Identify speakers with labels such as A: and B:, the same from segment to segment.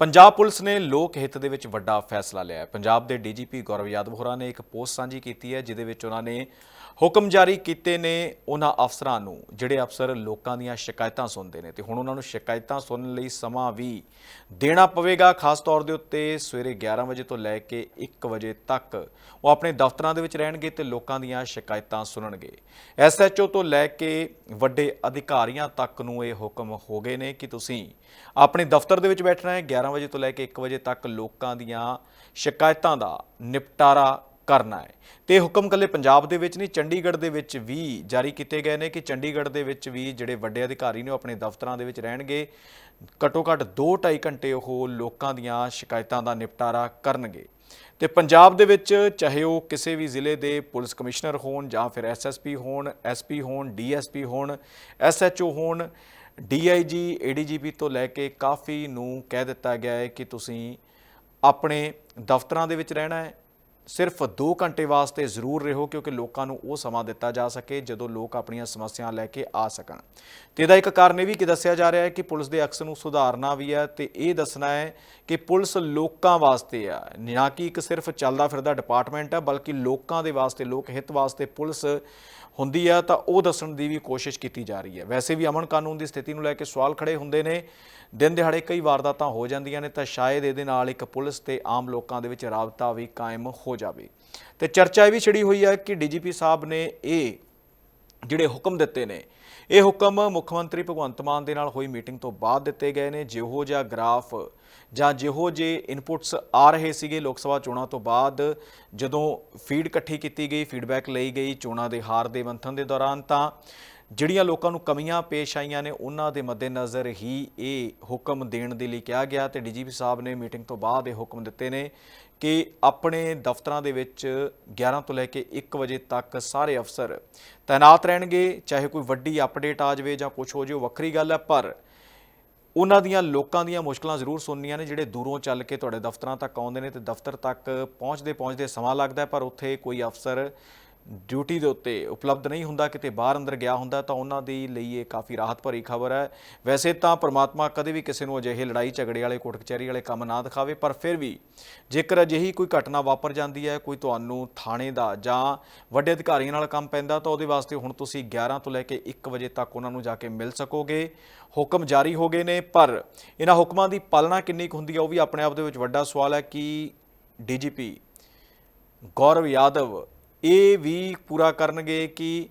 A: Punjab police ਨੇ ਲੋਕ ਹਿੱਤ ਦੇ ਵਿੱਚ ਵੱਡਾ ਫੈਸਲਾ ਲਿਆ ਹੈ। ਪੰਜਾਬ ਦੇ ਡੀਜੀਪੀ ਗੌਰਵ ਯਾਦਵ ਹੋਰਾਂ ਨੇ ਇੱਕ ਪੋਸਟ ਸਾਂਝੀ ਕੀਤੀ ਹੈ, ਜਿਹਦੇ ਵਿੱਚ ਉਹਨਾਂ ਨੇ ਹੁਕਮ ਜਾਰੀ ਕੀਤੇ ਨੇ ਉਹਨਾਂ ਅਫਸਰਾਂ ਨੂੰ, ਜਿਹੜੇ ਅਫਸਰ ਲੋਕਾਂ ਦੀਆਂ ਸ਼ਿਕਾਇਤਾਂ ਸੁਣਦੇ ਨੇ। ਤੇ ਹੁਣ ਉਹਨਾਂ ਨੂੰ ਸ਼ਿਕਾਇਤਾਂ ਸੁਣਨ ਲਈ ਸਮਾਂ ਵੀ ਦੇਣਾ ਪਵੇਗਾ। ਖਾਸ ਤੌਰ ਦੇ ਉੱਤੇ ਸਵੇਰੇ 11 ਵਜੇ ਤੋਂ ਲੈ ਕੇ 1 ਵਜੇ ਤੱਕ ਉਹ ਆਪਣੇ ਦਫ਼ਤਰਾਂ ਦੇ ਵਿੱਚ ਰਹਿਣਗੇ ਤੇ ਲੋਕਾਂ ਦੀਆਂ ਸ਼ਿਕਾਇਤਾਂ ਸੁਣਨਗੇ। ਐਸਐਚਓ ਤੋਂ ਲੈ ਕੇ ਵੱਡੇ ਅਧਿਕਾਰੀਆਂ ਤੱਕ ਨੂੰ ਇਹ ਹੁਕਮ ਹੋ ਗਏ ਨੇ ਕਿ ਤੁਸੀਂ ਆਪਣੇ ਦਫ਼ਤਰ ਦੇ ਵਿੱਚ ਬੈਠਣਾ ਹੈ। 11 ਵਜੇ ਤੋਂ ਲੈ ਕੇ 1 ਵਜੇ ਤੱਕ ਲੋਕਾਂ ਦੀਆਂ ਸ਼ਿਕਾਇਤਾਂ ਦਾ ਨਿਪਟਾਰਾ ਕਰਨਾ ਹੈ। ਤੇ ਹੁਕਮ ਕੱਲੇ ਪੰਜਾਬ ਦੇ ਵਿੱਚ ਨਹੀਂ, ਚੰਡੀਗੜ੍ਹ ਦੇ ਵਿੱਚ ਵੀ ਜਾਰੀ ਕੀਤੇ ਗਏ ਨੇ ਕਿ ਚੰਡੀਗੜ੍ਹ ਦੇ ਵਿੱਚ ਵੀ ਜਿਹੜੇ ਵੱਡੇ ਅਧਿਕਾਰੀ ਨੇ ਉਹ ਆਪਣੇ ਦਫ਼ਤਰਾਂ ਦੇ ਵਿੱਚ ਰਹਿਣਗੇ। ਘੱਟੋ ਘੱਟ 2-2.5 ਘੰਟੇ ਉਹ ਲੋਕਾਂ ਦੀਆਂ ਸ਼ਿਕਾਇਤਾਂ ਦਾ ਨਿਪਟਾਰਾ ਕਰਨਗੇ। ਤੇ ਪੰਜਾਬ ਦੇ ਵਿੱਚ ਚਾਹੇ ਉਹ ਕਿਸੇ ਵੀ ਜ਼ਿਲ੍ਹੇ ਦੇ ਪੁਲਿਸ ਕਮਿਸ਼ਨਰ ਹੋਣ ਜਾਂ ਫਿਰ ਐਸਐਸਪੀ ਹੋਣ ਐਸਪੀ ਹੋਣ ਡੀਐਸਪੀ ਹੋਣ ਐਸਐਚਓ ਹੋਣ ਡੀਆਈਜੀ ਏਡੀਜੀਪੀ ਤੋਂ ਲੈ ਕੇ ਕਾਫੀ ਨੂੰ ਕਹਿ ਦਿੱਤਾ ਗਿਆ ਹੈ ਕਿ ਤੁਸੀਂ ਆਪਣੇ ਦਫ਼ਤਰਾਂ ਦੇ ਵਿੱਚ ਰਹਿਣਾ ਹੈ ਸਿਰਫ 2 ਘੰਟੇ ਵਾਸਤੇ ਜ਼ਰੂਰ ਰਹੋ ਕਿਉਂਕਿ ਲੋਕਾਂ ਨੂੰ ਉਹ ਸਮਾਂ ਦਿੱਤਾ ਜਾ ਸਕੇ ਜਦੋਂ ਲੋਕ ਆਪਣੀਆਂ ਸਮੱਸਿਆਵਾਂ ਲੈ ਕੇ ਆ ਸਕਣ। ਤੇ ਇਹਦਾ ਇੱਕ ਕਾਰਨ ਇਹ ਵੀ ਕਿ ਦੱਸਿਆ ਜਾ ਰਿਹਾ ਹੈ ਕਿ ਪੁਲਿਸ ਦੇ ਅਕਸ ਨੂੰ ਸੁਧਾਰਨਾ ਵੀ ਹੈ ਤੇ ਇਹ ਦੱਸਣਾ ਹੈ ਕਿ ਪੁਲਿਸ ਲੋਕਾਂ ਵਾਸਤੇ ਆ, ਨਾ ਕਿ ਇੱਕ ਸਿਰਫ ਚੱਲਦਾ ਫਿਰਦਾ ਡਿਪਾਰਟਮੈਂਟ ਹੈ ਬਲਕਿ ਲੋਕਾਂ ਦੇ ਵਾਸਤੇ, ਲੋਕ ਹਿੱਤ ਵਾਸਤੇ ਪੁਲਿਸ ਹੁੰਦੀ ਆ ਤਾਂ ਉਹ ਦੱਸਣ ਦੀ ਵੀ ਕੋਸ਼ਿਸ਼ ਕੀਤੀ ਜਾ ਰਹੀ ਹੈ। ਵੈਸੇ ਵੀ ਅਮਨ ਕਾਨੂੰਨ ਦੀ ਸਥਿਤੀ ਨੂੰ ਲੈ ਕੇ ਸਵਾਲ ਖੜੇ ਹੁੰਦੇ ਨੇ। ਦਿਨ ਦਿਹਾੜੇ ਕਈ ਵਾਰਦਾਤਾਂ ਹੋ ਜਾਂਦੀਆਂ ਨੇ ਤਾਂ ਸ਼ਾਇਦ ਇਹਦੇ ਨਾਲ ਇੱਕ ਪੁਲਿਸ ਤੇ ਆਮ ਲੋਕਾਂ ਦੇ ਵਿੱਚ ਰਾਬਤਾ ਵੀ ਕਾਇਮ ਹੋ ਜਾਵੇ। ਤੇ ਚਰਚਾ ਇਹ ਵੀ ਛਿੜੀ ਹੋਈ ਹੈ ਕਿ ਡੀਜੀਪੀ ਸਾਹਿਬ ਨੇ ਇਹ ਜਿਹੜੇ ਹੁਕਮ ਦਿੱਤੇ ਨੇ, ਇਹ ਹੁਕਮ ਮੁੱਖ ਮੰਤਰੀ ਭਗਵੰਤ ਮਾਨ ਦੇ ਨਾਲ ਹੋਈ ਮੀਟਿੰਗ ਤੋਂ ਬਾਅਦ ਦਿੱਤੇ ਗਏ ਨੇ। ਜਿਹੋ ਜਿਹਾ ਗ੍ਰਾਫ ਜਾਂ ਜਿਹੋ ਜੇ ਇਨਪੁਟਸ ਆ ਰਹੇ ਸੀਗੇ ਲੋਕ ਸਭਾ ਚੋਣਾਂ ਤੋਂ ਬਾਅਦ, ਜਦੋਂ ਫੀਡ ਇਕੱਠੀ ਕੀਤੀ ਗਈ ਫੀਡਬੈਕ ਲਈ ਗਈ ਚੋਣਾਂ ਦੇ ਹਾਰ ਦੇ ਮੰਥਨ ਦੇ ਦੌਰਾਨ ਤਾਂ ਜਿਹੜੀਆਂ ਲੋਕਾਂ ਨੂੰ ਕਮੀਆਂ ਪੇਸ਼ ਆਈਆਂ ਨੇ, ਉਹਨਾਂ ਦੇ ਮੱਦੇਨਜ਼ਰ ਹੀ ਇਹ ਹੁਕਮ ਦੇਣ ਦੇ ਲਈ ਕਿਹਾ ਗਿਆ ਤੇ ਡੀਜੀਪੀ ਸਾਹਿਬ ਨੇ ਮੀਟਿੰਗ ਤੋਂ ਬਾਅਦ ਇਹ ਹੁਕਮ ਦਿੱਤੇ ਨੇ ਕਿ ਆਪਣੇ ਦਫ਼ਤਰਾਂ ਦੇ ਵਿੱਚ 11 ਤੋਂ ਲੈ ਕੇ 1 ਵਜੇ ਤੱਕ ਸਾਰੇ ਅਫਸਰ ਤਾਇਨਾਤ ਰਹਿਣਗੇ, ਚਾਹੇ ਕੋਈ ਵੱਡੀ ਅਪਡੇਟ ਆ ਜਾਵੇ ਜਾਂ ਕੁਝ ਹੋ ਜਾਵੇ ਵੱਖਰੀ ਗੱਲ ਹੈ, ਪਰ ਉਹਨਾਂ ਦੀਆਂ ਲੋਕਾਂ ਦੀਆਂ ਮੁਸ਼ਕਲਾਂ ਜ਼ਰੂਰ ਸੁਣਨੀਆਂ ਨੇ, ਜਿਹੜੇ ਦੂਰੋਂ ਚੱਲ ਕੇ ਤੁਹਾਡੇ ਦਫ਼ਤਰਾਂ ਤੱਕ ਆਉਂਦੇ ਨੇ ਤੇ ਦਫ਼ਤਰ ਤੱਕ ਪਹੁੰਚਦੇ ਪਹੁੰਚਦੇ ਸਮਾਂ ਲੱਗਦਾ ਪਰ ਉੱਥੇ ਕੋਈ ਅਫਸਰ ਡਿਊਟੀ ਦੇ ਉੱਤੇ ਉਪਲਬਧ ਨਹੀਂ ਹੁੰਦਾ, ਕਿਤੇ ਬਾਹਰ ਅੰਦਰ ਗਿਆ ਹੁੰਦਾ, ਤਾਂ ਉਹਨਾਂ ਦੇ ਲਈ ਇਹ ਕਾਫੀ ਰਾਹਤ ਭਰੀ ਖਬਰ ਹੈ। ਵੈਸੇ ਤਾਂ ਪ੍ਰਮਾਤਮਾ ਕਦੇ ਵੀ ਕਿਸੇ ਨੂੰ ਅਜਿਹੇ ਲੜਾਈ ਝਗੜੇ ਵਾਲੇ, ਕੋਰਟ ਕਚਹਿਰੀ ਵਾਲੇ ਕੰਮ ਨਾ ਦਿਖਾਵੇ, ਪਰ ਫਿਰ ਵੀ ਜੇਕਰ ਅਜਿਹੀ ਕੋਈ ਘਟਨਾ ਵਾਪਰ ਜਾਂਦੀ ਹੈ, ਕੋਈ ਤੁਹਾਨੂੰ ਥਾਣੇ ਦਾ ਜਾਂ ਵੱਡੇ ਅਧਿਕਾਰੀਆਂ ਨਾਲ ਕੰਮ ਪੈਂਦਾ, ਤਾਂ ਉਹਦੇ ਵਾਸਤੇ ਹੁਣ ਤੁਸੀਂ 11 ਤੋਂ ਲੈ ਕੇ 1 ਵਜੇ ਤੱਕ ਉਹਨਾਂ ਨੂੰ ਜਾ ਕੇ ਮਿਲ ਸਕੋਗੇ। ਹੁਕਮ ਜਾਰੀ ਹੋ ਗਏ ਨੇ, ਪਰ ਇਹਨਾਂ ਹੁਕਮਾਂ ਦੀ ਪਾਲਣਾ ਕਿੰਨੀ ਕੁ ਹੁੰਦੀ ਹੈ, ਉਹ ਵੀ ਆਪਣੇ ਆਪ ਦੇ ਵਿੱਚ ਵੱਡਾ ਸਵਾਲ ਹੈ ਕਿ ਡੀਜੀਪੀ ਗੌਰਵ ਯਾਦਵ ਇਹ ਵੀ ਪੂਰਾ ਕਰਨਗੇ ਕਿ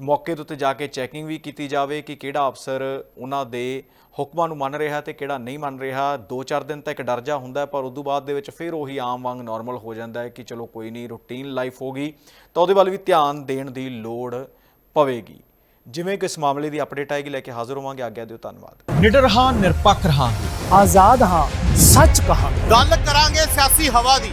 A: ਮੌਕੇ ਦੇ ਉੱਤੇ ਜਾ ਕੇ ਚੈਕਿੰਗ ਵੀ ਕੀਤੀ ਜਾਵੇ ਕਿ ਕਿਹੜਾ ਅਫਸਰ ਉਹਨਾਂ ਦੇ ਹੁਕਮਾਂ ਨੂੰ ਮੰਨ ਰਿਹਾ ਤੇ ਕਿਹੜਾ ਨਹੀਂ ਮੰਨ ਰਿਹਾ। 2-4 ਦਿਨ ਤੱਕ ਡਰ ਜਾ ਹੁੰਦਾ ਪਰ ਉਦੋਂ ਬਾਅਦ ਦੇ ਵਿੱਚ ਫਿਰ ਉਹੀ ਆਮ ਵਾਂਗ ਨਾਰਮਲ ਹੋ ਜਾਂਦਾ ਹੈ ਕਿ ਚਲੋ ਕੋਈ ਨਹੀਂ ਰੂਟੀਨ ਲਾਈਫ ਹੋ ਗਈ ਤਾਂ ਉਹਦੇ ਵੱਲ ਵੀ ਧਿਆਨ ਦੇਣ ਦੀ ਲੋੜ ਪਵੇਗੀ। ਜਿਵੇਂ ਕਿ ਇਸ ਮਾਮਲੇ ਦੀ ਅਪਡੇਟ ਆਏਗੀ ਲੈ ਕੇ ਹਾਜ਼ਰ ਹੋਵਾਂਗੇ। ਆਗਿਆ ਦਿਓ ਧੰਨਵਾਦ।
B: ਨਿਡਰ ਹਾਂ ਨਿਰਪੱਖ ਰਹਾਂਗੇ।
C: ਆਜ਼ਾਦ ਹਾਂ ਸੱਚ ਕਹਾਂਗੇ।
D: ਗੱਲ ਕਰਾਂਗੇ ਸਿਆਸੀ ਹਵਾ ਦੀ।